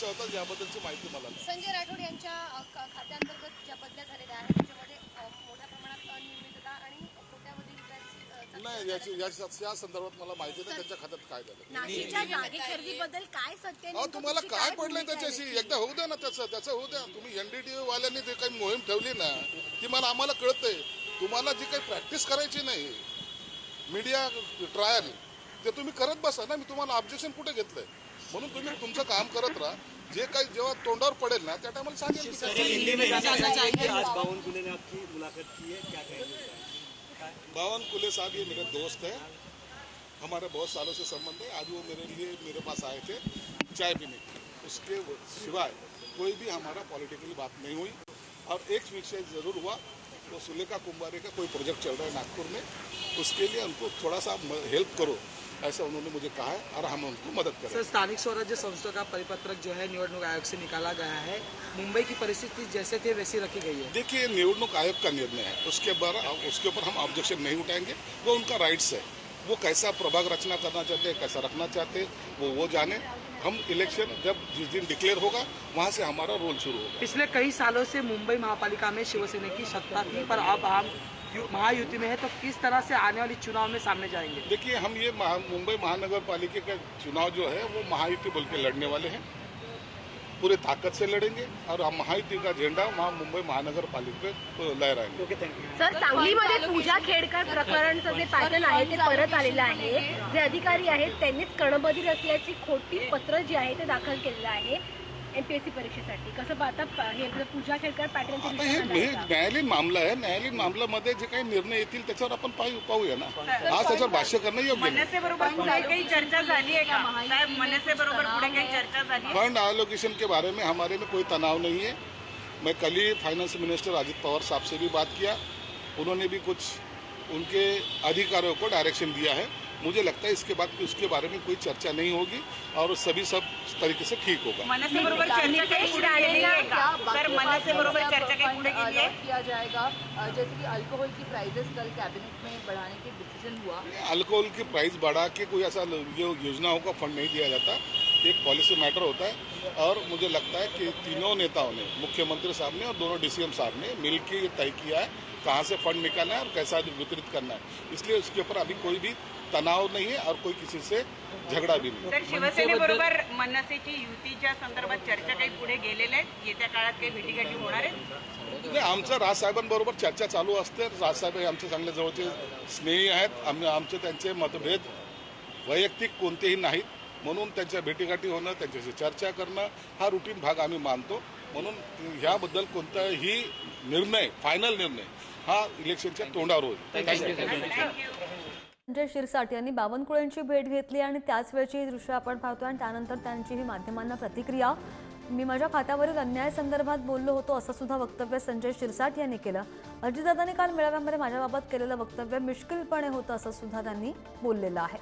चर्चा होतात याबद्दलची माहिती मला नाही. संजय राठोड यांच्या अ, ख- खात्याअंतर्गत ज्या बदल्या झालेल्या आहेत त्याच्यामध्ये मोठ्या प्रमाणात अनियमितता आणि नाही याची या संदर्भात मला माहिती नाही त्याच्या खात्यात काय झालं. तुम्हाला काय पडलंय त्याच्याशी? एकदा होऊ द्या ना त्याचं त्याचं होऊ द्या. तुम्ही एनडीटी वाल्यांनी जे काही मोहीम ठेवली ना ती मला आम्हाला कळतंय. तुम्हाला जी काही प्रॅक्टिस करायची नाही मीडिया ट्रायल ते तुम्ही करत बसा ना मी तुम्हाला ऑब्जेक्शन कुठे घेतलंय? म्हणून तुम्ही तुमचं काम करत राहा. जे काही जेव्हा तोंडावर पडेल ना त्या टायमाला सांगेल बावन कुले ने आपकी मुलाकात की है क्या कहेंगे? बावन कुले साहब ये मेरे दोस्त हैं। हमारे बहुत सालों से संबंध है। आज वो मेरे लिए मेरे पास आए थे चाय पीने उसके सिवाय कोई भी हमारा पॉलिटिकली बात नहीं हुई। और एक विषय ज़रूर हुआ। वो सुलेखा कुंभारे का कोई प्रोजेक्ट चल रहा है नागपुर में। उसके लिए उनको थोड़ा सा हेल्प करो। ऐसा उन्होंने मुझे कहा है और हम उनको मदद करें। सर स्थानिक स्वराज्य संस्था का परिपत्रक जो है निवडणूक आयोग से निकाला गया है। मुंबई की परिस्थिति जैसे थे वैसी रखी गई है। देखिए निवडणूक आयोग का निर्णय है। उसके बारे उसके ऊपर हम ऑब्जेक्शन नहीं उठाएँगे। वो उनका राइट्स है। वो कैसा प्रभाग रचना करना चाहते हैं कैसा रखना चाहते हैं वो वो जाने। हम इलेक्शन जब जिस दिन डिक्लेयर होगा वहाँ से हमारा रोल शुरू होगा। पिछले कई सालों से मुंबई महापालिका में शिवसेना की सत्ता थी पर अब हम महायुति में है तो किस तरह से आने वाली चुनाव में सामने जाएँगे? देखिए हम ये महा, मुंबई महानगर पालिका का चुनाव जो है वो महायुति बोल के लड़ने वाले हैं। पूरे ताकत से लड़ेंगे और हम महायुति का झंडा वहाँ मुंबई महानगर पालिका पे लहराएंगे थँक्यू सर सांगलीमध्ये पूजा खेडकर प्रकरणचं जे पॅटर्न आहे ते परत आलेलं आहे. जे अधिकारी आहेत त्यांनीच कणबधीर असल्याची खोटी पत्र जी आहे ते दाखल केलेलं आहे. एमपीएससी परीक्षेसाठी. कसं पाहता प- हे पूजा खेडकर आता हे हे झाला न्यायालयीन मामला आहे. न्यायालयीन मामल्यामध्ये जे काही निर्णय येतील त्याच्यावर आपण पाहू पाहूया ना. आज त्याच्यावर भाष्य करणं योग्य नाही. मनसे पुढे काही चर्चा झाली आहे का? साहेब मनसे पुढे काही चर्चा झाली आहे? फंड एलोकेशन के बारे में हमारे में कोई तनाव नहीं है। मैं कल ही फाइनेंस मिनिस्टर अजित पवार साहब से भी बात किया। उन्होंने भी कुछ उनके अधिकारियों को डायरेक्शन दिया है। मुझे लगता है इसके बाद उसके बारे में कोई चर्चा नहीं होगी और सभी सब तरीके से ठीक होगा। का किया जाएगा जैसे कि अल्कोहल की प्राइसेस कल कैबिनेट में बढ़ाने के डिसीज़न हुआ। अल्कोहल की प्राइस बढ़ा के कोई ऐसा यो- योजनाओं का फंड नहीं दिया जाता। एक पॉलिसी मैटर होता है और मुझे लगता है कि तीनों नेताओं ने मुख्यमंत्री साहब ने और दोनों डीसीएम साहब ने मिलकर ये तय किया है कहाँ से फंड निकालना है और कैसा वितरित करना है। इसलिए उसके ऊपर अभी कोई भी तनाव नहीं है और कोई किसी से झगड़ा भी नहीं सर शिवसेनेबरोबर मनसेची युतीच्या संदर्भात चर्चा काही पुढे गेलेल्या आहेत? येत्या काळात काही भेटीगाठी होणार आहेत? नाही आमचं राजसाहेबांबरोबर चर्चा चालू असते. राजसाहेब हे आमचे चांगले जवळचे स्नेही आहेत. आम्ही आमचे त्यांचे मतभेद वैयक्तिक कोणतेही नाहीत. म्हणून त्यांच्या भेटीगाठी होणं त्यांच्याशी चर्चा करणं हा रुटीन भाग आम्ही मानतो. म्हणून ह्याबद्दल कोणताही निर्णय फायनल निर्णय हा इलेक्शनच्या तोंडावर होईल. थँक्यू संजय शिरसाट यांनी बावनकुळेंची भेट घेतली आणि त्याच वेळची ही दृश्य आपण पाहतोय आणि त्यानंतर त्यांची ही माध्यमांना प्रतिक्रिया. मी माझ्या खात्यावरील अन्याय संदर्भात बोललो होतो असं सुद्धा वक्तव्य संजय शिरसाट यांनी केलं. अजितदादांनी काल मेळाव्यामध्ये माझ्याबाबत केलेलं वक्तव्य मिश्किलपणे होतं असं सुद्धा त्यांनी बोललेलं आहे.